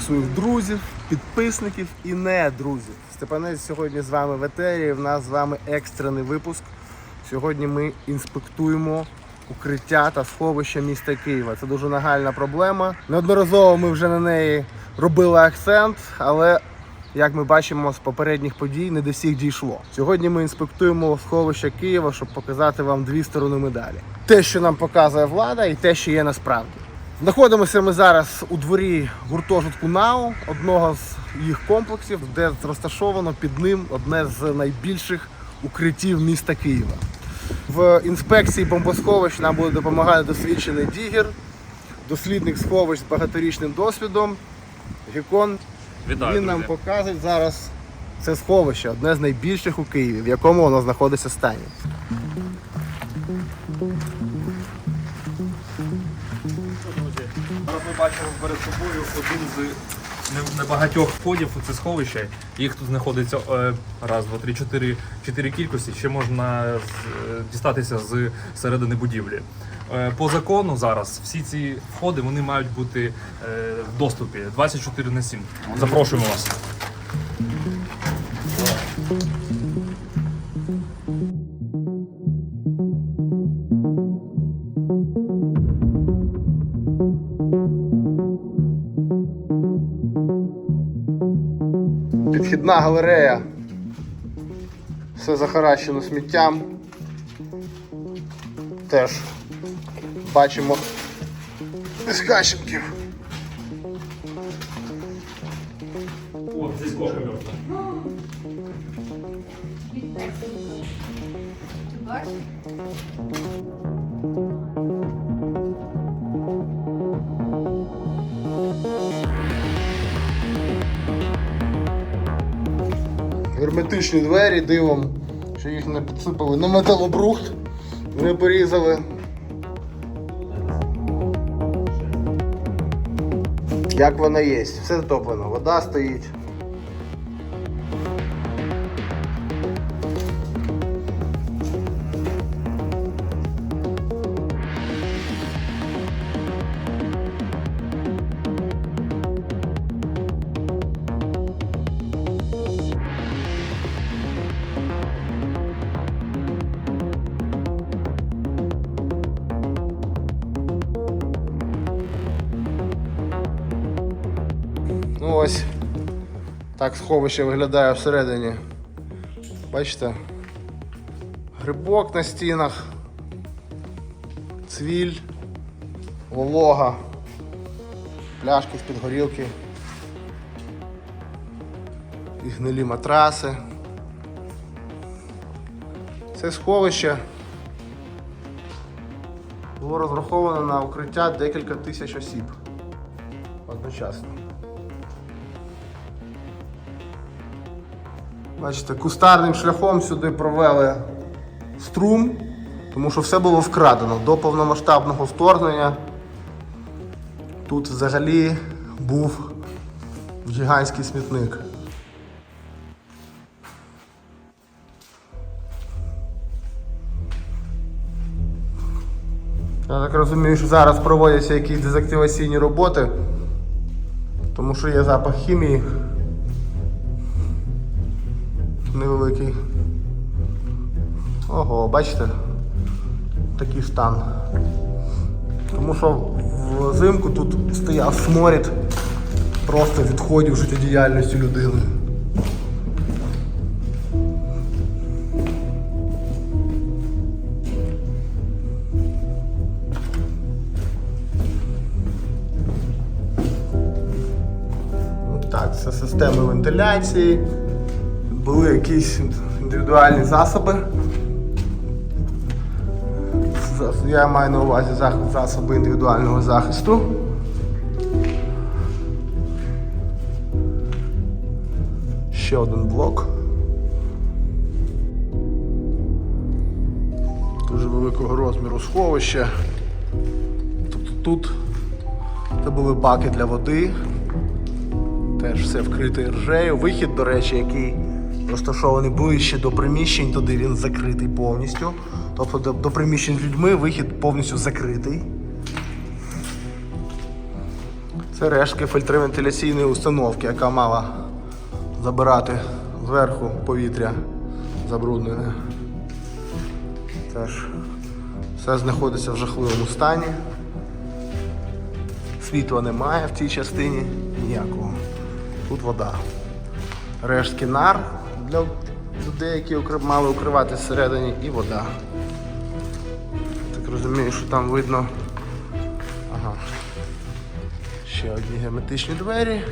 Всіх своїх друзів, підписників і не друзів. Степанець сьогодні з вами в етері. В нас з вами екстрений випуск. Сьогодні ми інспектуємо укриття та сховища міста Києва. Це дуже нагальна проблема. Неодноразово ми вже на неї робили акцент, але як ми бачимо з попередніх подій, не до всіх дійшло. Сьогодні ми інспектуємо сховища Києва, щоб показати вам дві сторони медалі: те, що нам показує влада, і те, що є насправді. Знаходимося ми зараз у дворі гуртожитку НАУ, одного з їх комплексів, де розташовано під ним одне з найбільших укриттів міста Києва. В інспекції бомбосховищ нам буде допомагати досвідчений дігер, дослідник сховищ з багаторічним досвідом. Гікон Вітаю, він нам друзі. показує зараз це сховище, одне з найбільших у Києві, в якому воно знаходиться стані. Бачимо перед собою один з небагатьох входів у це сховище. Їх тут знаходиться е, раз, два, три, чотири, чотири кількості. Ще можна е, дістатися з середини будівлі. Е, По закону зараз всі ці входи вони мають бути в доступі 24 на 7. Запрошуємо вас. Підхідна галерея. Все захаращено сміттям. Теж бачимо безхащенків. Герметичні двері дивом, що їх не підсипали на металобрухт, не порізали. Як вона є, все затоплено, вода стоїть. Сховище виглядає всередині. Бачите? Грибок на стінах, цвіль, волога, пляшки з-під горілки, і гнилі матраси. Це сховище було розраховано на укриття декілька тисяч осіб одночасно. Бачите, кустарним шляхом сюди провели струм, тому що все було вкрадено до повномасштабного вторгнення. Тут взагалі був гігантський смітник. Я так розумію, що зараз проводяться якісь дезактиваційні роботи, тому що є запах хімії невеликий. Ого, бачите? Такий стан. Тому що взимку тут стояв сморід просто відходів життєдіяльності людини. Так, це системи вентиляції. Були якісь індивідуальні засоби. Я маю на увазі засоби індивідуального захисту. Ще один блок. Дуже великого розміру сховище. Тобто тут це були баки для води. Теж все вкрите ржею. Вихід, до речі, який розташований ближче до приміщень, туди він закритий повністю. Тобто до, до приміщень з людьми вихід повністю закритий. Це рештки фільтровентиляційної установки, яка мала забирати зверху повітря забруднене. Теж все знаходиться в жахливому стані. Світла немає в цій частині ніякого. Тут вода. Рештки нар для людей, які мали укривати всередині, і вода. Так розумію, що там видно. Ага. Ще одні герметичні двері.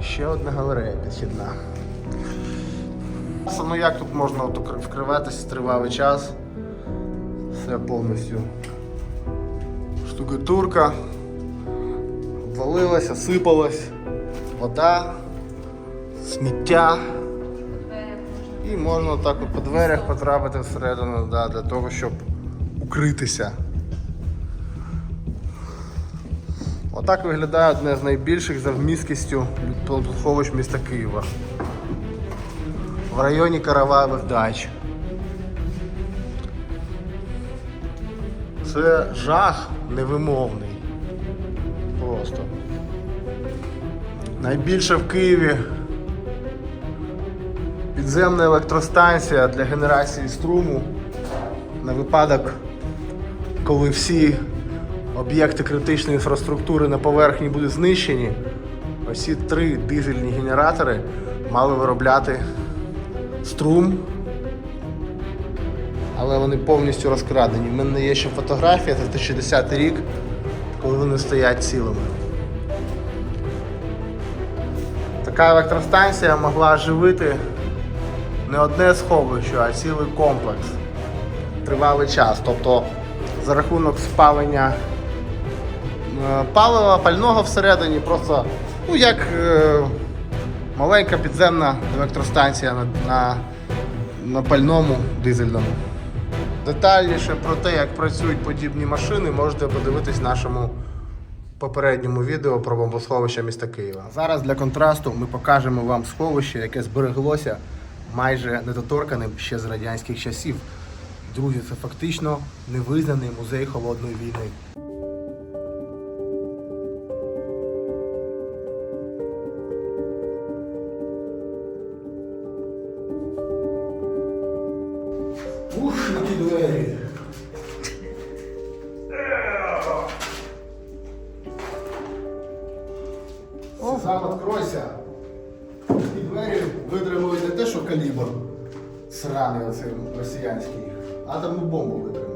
І ще одна галерея підхідна. Ну як тут можна вкриватися тривалий час? Все повністю. Штукатурка. Обвалилася, сипалась, вода, сміття. І можна так по дверях потрапити всередину да, для того, щоб укритися. Отак виглядає одне з найбільших за вмісткістю сховищ міста Києва. В районі Караваєвих дач. Це жах невимовний. Просто. Найбільше в Києві підземна електростанція для генерації струму на випадок, коли всі об'єкти критичної інфраструктури на поверхні будуть знищені. Ось ці три дизельні генератори мали виробляти струм, але вони повністю розкрадені. У мене є ще фотографія, це 2010 рік, коли вони стоять цілими. Така електростанція могла живити не одне сховище, а цілий комплекс. Тривалий час. Тобто за рахунок спалення е, палива, пального всередині, просто ну, як е, маленька підземна електростанція на, на, на пальному дизельному. Детальніше про те, як працюють подібні машини, можете подивитись в нашому попередньому відео про бомбосховище міста Києва. Зараз для контрасту ми покажемо вам сховище, яке збереглося майже недоторканим ще з радянських часів. Друзі, це фактично невизнаний музей холодної війни. Ух, які двері! Сраний оцей росіянський, атомну бомбу витримують.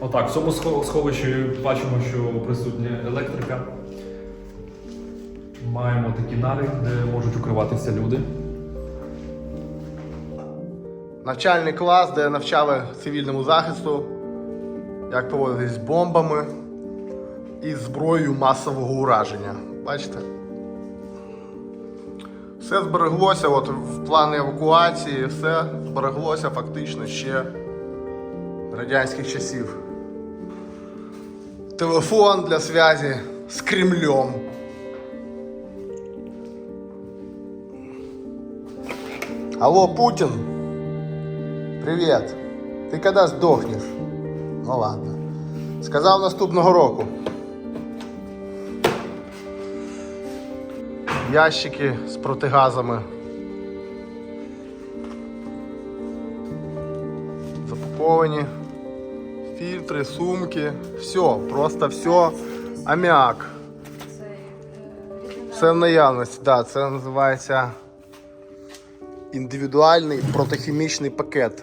Отак, в цьому сховищі бачимо, що присутня електрика. Маємо такі нари, де можуть укриватися люди. Навчальний клас, де навчали цивільному захисту, як поводитись з бомбами і зброєю масового ураження. Бачите? Все збереглося от, в плані евакуації, все збереглося фактично ще радянських часів. Телефон для зв'язі з Кремлем. Алло, Путин. Привіт. Ти коли здохнеш? Ну ладно. Сказав наступного року. Ящики з протигазами. Запаковані. Фільтри, сумки. Все, просто все. Аміак. Все в наявності, да, це називається індивідуальний протихімічний пакет.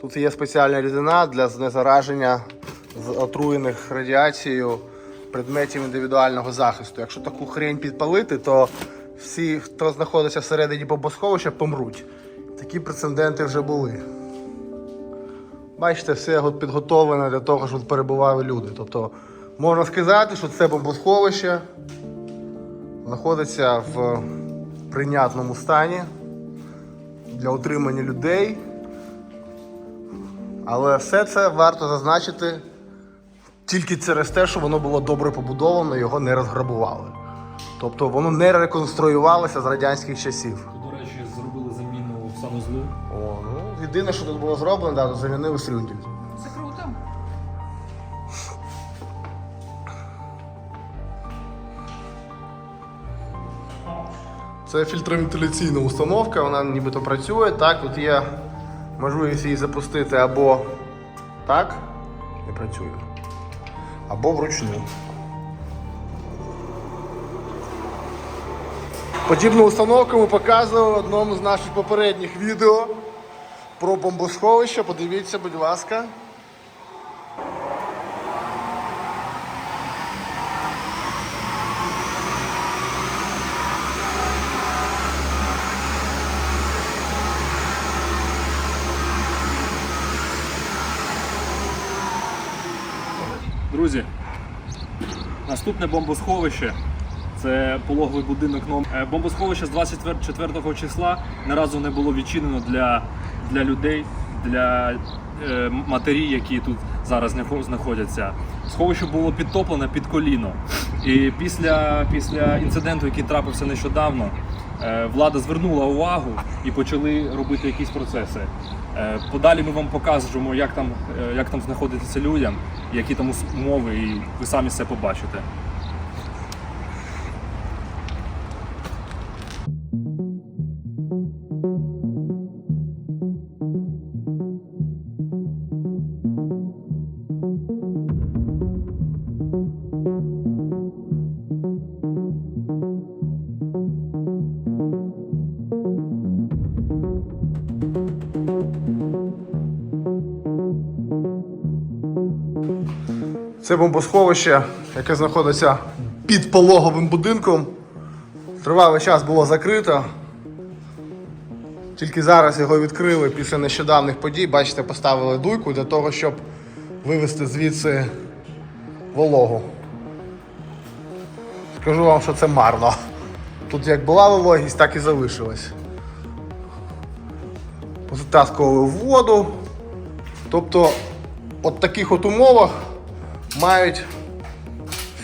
Тут є спеціальна рідина для знезараження з отруєних радіацією предметів індивідуального захисту. Якщо таку хрень підпалити, то всі, хто знаходиться всередині бомбосховища, помруть. Такі прецеденти вже були. Бачите, все от підготовлене для того, щоб перебували люди. Тобто можна сказати, що це бомбосховище знаходиться в прийнятному стані для утримання людей. Але все це варто зазначити тільки через те, що воно було добре побудовано, його не розграбували. Тобто воно не реконструювалося з радянських часів. Тут, до речі, зробили заміну в санузлу. О, Ну, єдине, що тут було зроблено, да, то замінили слюнді. Це круто. Це фільтровентиляційна установка, вона нібито працює. Так, тут є можливість її запустити або так, не працює, або вручну. Подібну установку ми показували в одному з наших попередніх відео про бомбосховище. Подивіться, будь ласка. Друзі, наступне бомбосховище. Це пологовий будинок номер. Е, Бомбосховище з 24 числа ні разу не було відчинено для, для людей, для е, матерів, які тут зараз знахо- знаходяться. Сховище було підтоплене під коліно. І після, після інциденту, який трапився нещодавно, е, влада звернула увагу і почали робити якісь процеси. Е, Подалі ми вам покажемо, як там, е, як там знаходитися людям, які там умови, і ви самі все побачите. Це бомбосховище, яке знаходиться під пологовим будинком. Тривалий час було закрито. Тільки зараз його відкрили після нещодавних подій. Бачите, поставили дуйку для того, щоб вивезти звідси вологу. Скажу вам, що це марно. Тут як була вологість, так і залишилась. Затаскували воду. Тобто, от таких от умовах мають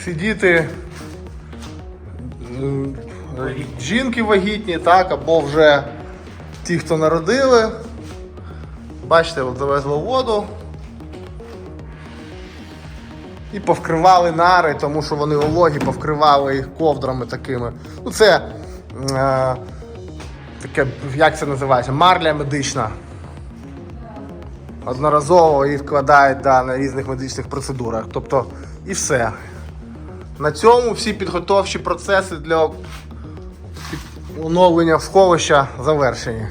сидіти е, жінки вагітні, так, або вже ті, хто народили. Бачите, завезли воду. І повкривали нари, тому що вони вологі, повкривали їх ковдрами такими. Ну це е, таке, як це називається? Марля медична. Одноразово її вкладають да, на різних медичних процедурах. Тобто і все. На цьому всі підготовчі процеси для оновлення сховища завершені.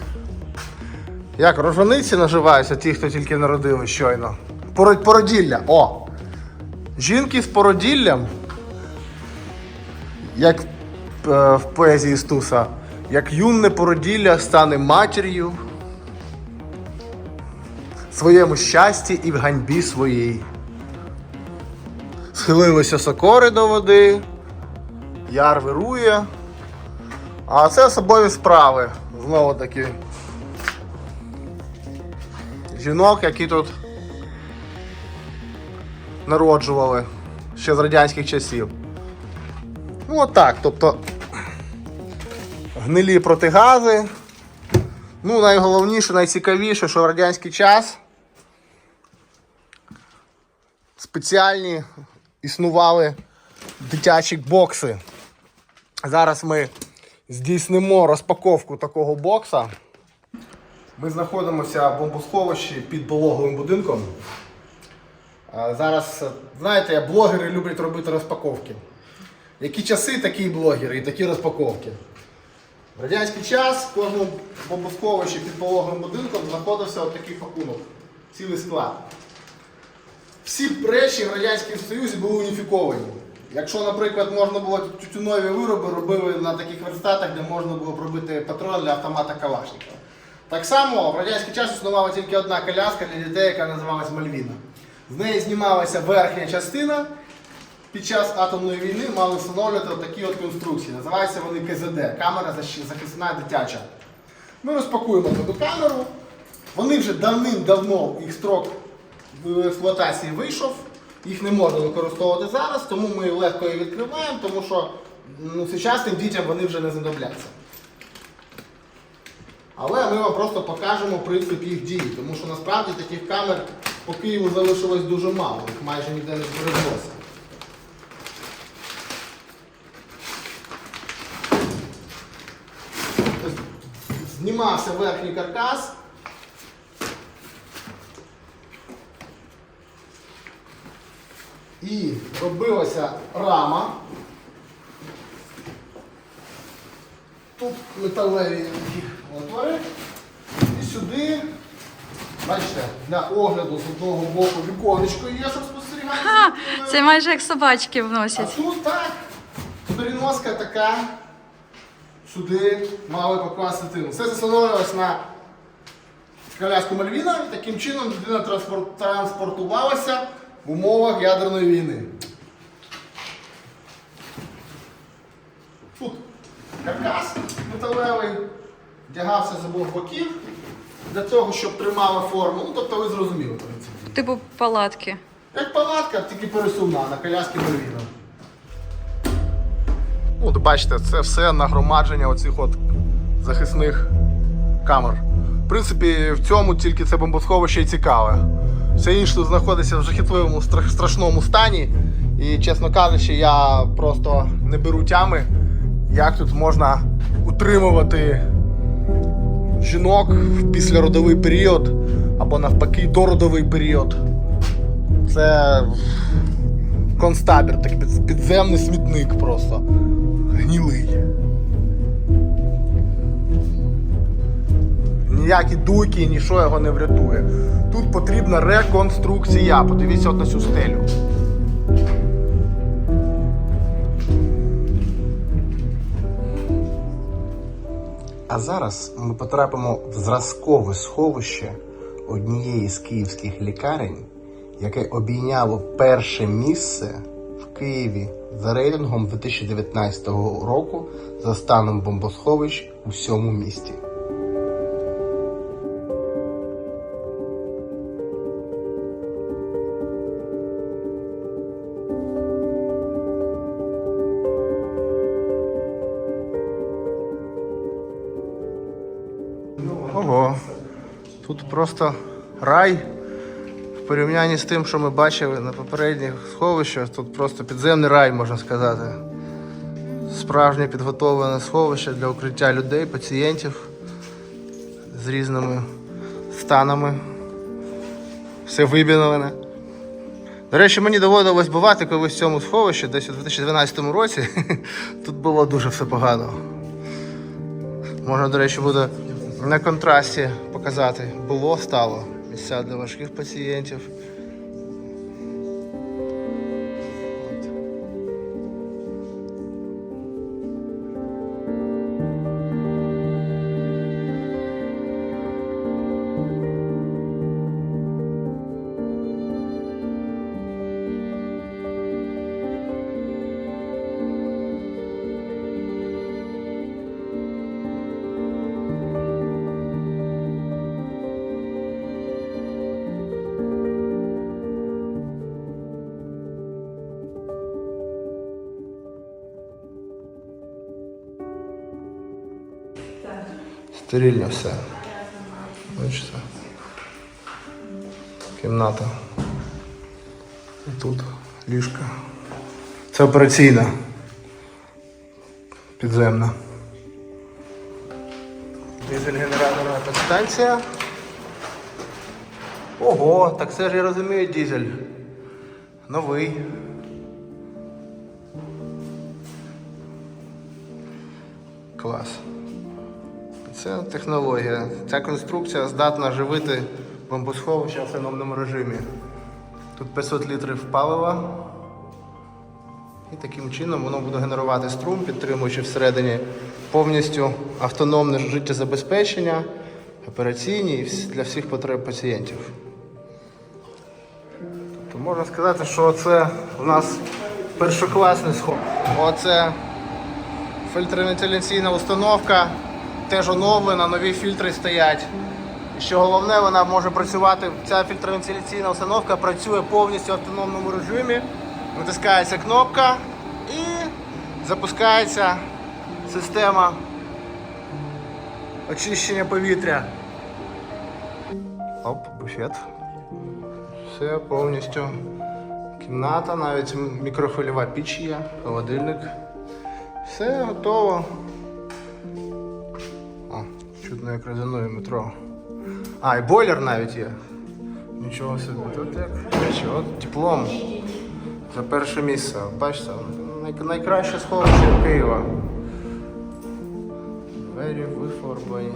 Як рожениці наживаються ті, хто тільки народили щойно. Породілля. О! Жінки з породіллям, як е, в поезії Стуса, як юне породілля стане матір'ю своєму щасті і в ганьбі своїй. Схилилися сокори до води, яр вирує. А це особові справи. Знову таки. Жінок, які тут народжували ще з радянських часів. Ну, отак. Тобто гнилі протигази. Ну, найголовніше, найцікавіше, що в радянський час спеціальні існували дитячі бокси. Зараз ми здійснимо розпаковку такого бокса. Ми знаходимося в бомбосховищі під пологовим будинком. Зараз, знаєте, блогери люблять робити розпаковки. Які часи, такі блогери, і такі розпаковки. В радянський час в кожному бомбосховищі під пологовим будинком знаходився от такий пакунок, цілий склад. Всі речі в Радянському Союзі були уніфіковані. Якщо, наприклад, можна було тютюнові вироби робили на таких верстатах, де можна було пробити патрон для автомата Калашникова. Так само в радянський час існувала тільки одна коляска для дітей, яка називалась Мальвіна. З неї знімалася верхня частина. Під час атомної війни мали встановлювати такі от конструкції. Називаються вони КЗД камера захисна дитяча. Ми розпакуємо таку камеру. Вони вже давним-давно їх строк в експлуатації вийшов. Їх не можна використовувати зараз, тому ми легко її відкриваємо, тому що ну, сучасним дітям вони вже не знадобляться. Але ми вам просто покажемо принцип їх дії, тому що насправді таких камер по Києву залишилось дуже мало, їх майже ніде не збереглося. Знімався верхній каркас. І робилася рама. Тут металеві отвори. І сюди, бачите, для огляду з одного боку віконечко є, щоб спостерігати. Ха, це майже як собачки А вносять. тут так. Переноска така. Сюди мали покласти дитину. Все це встановлювалось на коляску Мальвіна і таким чином дитина транспорт- транспортувалася в умовах ядерної війни. Тут каркас металевий, вдягався з обох боків для того, щоб тримала форму. Ну, тобто ви зрозуміли, в. Типу палатки. Як палатка, тільки пересувна на коляски Мальвіна. Ну, От бачите, це все нагромадження оцих от захисних камер. В принципі, в цьому тільки це бомбосховище і цікаве. Все інше знаходиться в жахітливому стра- страшному стані. І, чесно кажучи, я просто не беру тями, як тут можна утримувати жінок в післяродовий період або навпаки дородовий період. Це концтабір, такий підземний смітник просто. Гнілий. Ніякі дуйки, нічого його не врятує. Тут потрібна реконструкція. Подивіться от на цю стелю. А зараз ми потрапимо в зразкове сховище однієї з київських лікарень, яке обійняло перше місце в Києві за рейтингом 2019 року за станом бомбосховищ у всьому місті. Просто рай в порівнянні з тим, що ми бачили на попередніх сховищах. Тут просто підземний рай, можна сказати. Справжнє підготовлене сховище для укриття людей, пацієнтів з різними станами. Все вибіноване. До речі, мені доводилось бувати колись в цьому сховищі, десь у 2012 році. Тут було дуже все погано. Можна, до речі, буде на контрасті показати. Було, стало. Місця для важких пацієнтів. Стерильно все. Бачите? Кімната. І тут ліжка. Це операційна. Підземна. Дизель-генераторна підстанція. Ого, так це ж я розумію дизель. Новий. Це технологія. Ця конструкція здатна живити бомбосховище в автономному режимі. Тут 500 літрів палива. І таким чином воно буде генерувати струм, підтримуючи всередині повністю автономне життєзабезпечення, операційні і для всіх потреб пацієнтів. Тобто можна сказати, що це у нас першокласний сход. Оце Фільтровентиляційна установка теж оновлена, нові фільтри стоять. Що головне, вона може працювати, ця фільтровентиляційна установка працює повністю в автономному режимі. Натискається кнопка і запускається система очищення повітря. Оп, буфет. Все повністю. Кімната, навіть мікрохвильова піч є, холодильник. Все готово. О, чутно як резонує метро. А, і бойлер навіть є. Нічого собі. Тут як от теплом. За перше місце. Бачите, най- найкраще сховище Києва. Двері вифарбовані.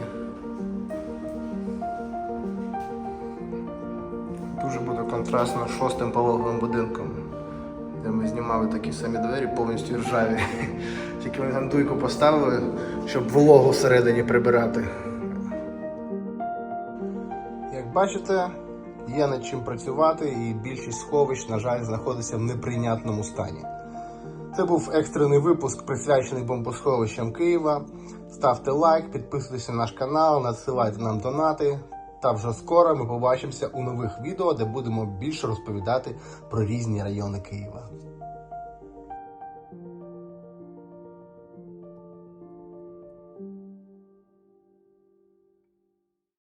Дуже буде контрастно з шостим пологовим будинком, де ми знімали такі самі двері, повністю ржаві. Тільки ми там дуйку поставили, щоб вологу всередині прибирати. Як бачите, є над чим працювати, і більшість сховищ, на жаль, знаходиться в неприйнятному стані. Це був екстрений випуск, присвячений бомбосховищам Києва. Ставте лайк, підписуйтесь на наш канал, надсилайте нам донати. Та вже скоро ми побачимося у нових відео, де будемо більше розповідати про різні райони Києва.